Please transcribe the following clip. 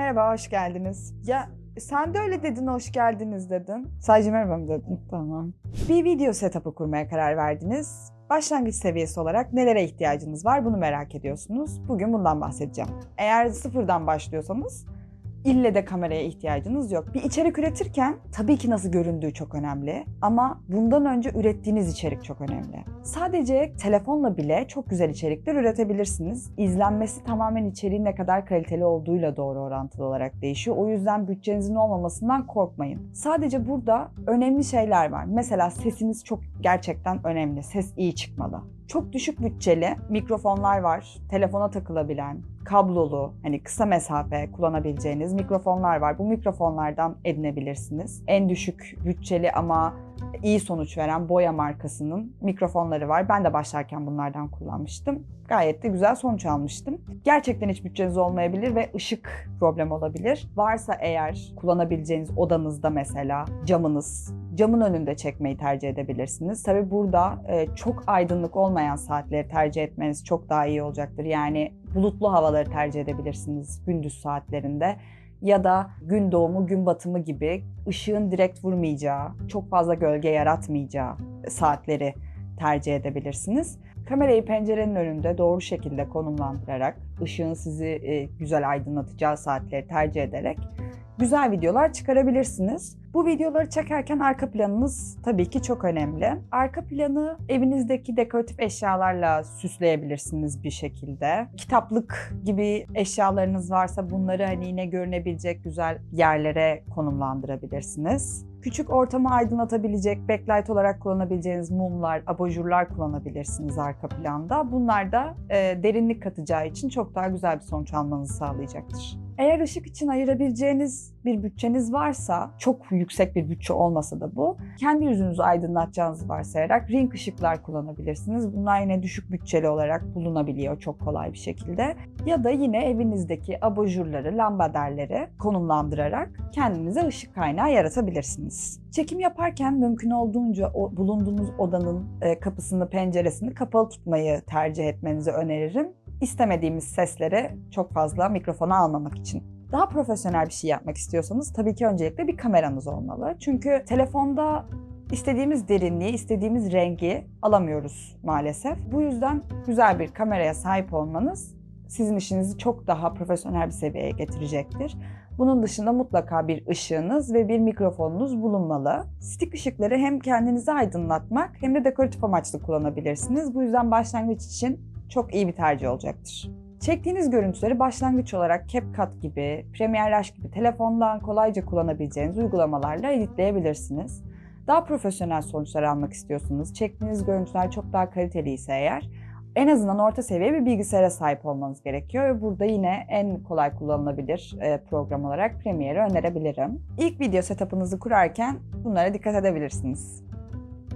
Merhaba, hoş geldiniz. Ya sen de öyle dedin, hoş geldiniz dedin. Sadece merhaba mı dedin? Tamam. Bir video setup'ı kurmaya karar verdiniz. Başlangıç seviyesi olarak nelere ihtiyacınız var bunu merak ediyorsunuz. Bugün bundan bahsedeceğim. Eğer sıfırdan başlıyorsanız ille de kameraya ihtiyacınız yok. Bir içerik üretirken tabii ki nasıl göründüğü çok önemli ama bundan önce ürettiğiniz içerik çok önemli. Sadece telefonla bile çok güzel içerikler üretebilirsiniz. İzlenmesi tamamen içeriğin ne kadar kaliteli olduğuyla doğru orantılı olarak değişiyor. O yüzden bütçenizin olmamasından korkmayın. Sadece burada önemli şeyler var. Mesela sesiniz çok gerçekten önemli. Ses iyi çıkmalı. Çok düşük bütçeli mikrofonlar var. Telefona takılabilen, kablolu, hani kısa mesafe kullanabileceğiniz mikrofonlar var. Bu mikrofonlardan edinebilirsiniz. En düşük bütçeli ama iyi sonuç veren Boya markasının mikrofonları var. Ben de başlarken bunlardan kullanmıştım. Gayet de güzel sonuç almıştım. Gerçekten hiç bütçeniz olmayabilir ve ışık problem olabilir. Varsa eğer kullanabileceğiniz odanızda mesela camınız, camın önünde çekmeyi tercih edebilirsiniz. Tabi burada e, çok aydınlık olmayan saatleri tercih etmeniz çok daha iyi olacaktır. Yani bulutlu havaları tercih edebilirsiniz gündüz saatlerinde ya da gün doğumu, gün batımı gibi ışığın direkt vurmayacağı, çok fazla gölge yaratmayacağı saatleri tercih edebilirsiniz. Kamerayı pencerenin önünde doğru şekilde konumlandırarak, ışığın sizi e, güzel aydınlatacağı saatleri tercih ederek güzel videolar çıkarabilirsiniz. Bu videoları çekerken arka planınız tabii ki çok önemli. Arka planı evinizdeki dekoratif eşyalarla süsleyebilirsiniz bir şekilde. Kitaplık gibi eşyalarınız varsa bunları hani yine görünebilecek güzel yerlere konumlandırabilirsiniz. Küçük ortamı aydınlatabilecek, backlight olarak kullanabileceğiniz mumlar, abajurlar kullanabilirsiniz arka planda. Bunlar da e, derinlik katacağı için çok daha güzel bir sonuç almanızı sağlayacaktır. Eğer ışık için ayırabileceğiniz bir bütçeniz varsa, çok yüksek bir bütçe olmasa da bu, kendi yüzünüzü aydınlatacağınızı varsayarak ring ışıklar kullanabilirsiniz. Bunlar yine düşük bütçeli olarak bulunabiliyor çok kolay bir şekilde. Ya da yine evinizdeki abajurları, lambaderleri konumlandırarak kendinize ışık kaynağı yaratabilirsiniz. Çekim yaparken mümkün olduğunca o bulunduğunuz odanın e, kapısını, penceresini kapalı tutmayı tercih etmenizi öneririm istemediğimiz sesleri çok fazla mikrofona almamak için. Daha profesyonel bir şey yapmak istiyorsanız tabii ki öncelikle bir kameranız olmalı. Çünkü telefonda istediğimiz derinliği, istediğimiz rengi alamıyoruz maalesef. Bu yüzden güzel bir kameraya sahip olmanız sizin işinizi çok daha profesyonel bir seviyeye getirecektir. Bunun dışında mutlaka bir ışığınız ve bir mikrofonunuz bulunmalı. Stik ışıkları hem kendinizi aydınlatmak hem de dekoratif amaçlı kullanabilirsiniz. Bu yüzden başlangıç için çok iyi bir tercih olacaktır. Çektiğiniz görüntüleri başlangıç olarak CapCut gibi, Premiere Rush gibi telefondan kolayca kullanabileceğiniz uygulamalarla editleyebilirsiniz. Daha profesyonel sonuçlar almak istiyorsanız, çektiğiniz görüntüler çok daha kaliteli ise eğer, en azından orta seviye bir bilgisayara sahip olmanız gerekiyor ve burada yine en kolay kullanılabilir program olarak Premiere'i önerebilirim. İlk video setup'ınızı kurarken bunlara dikkat edebilirsiniz.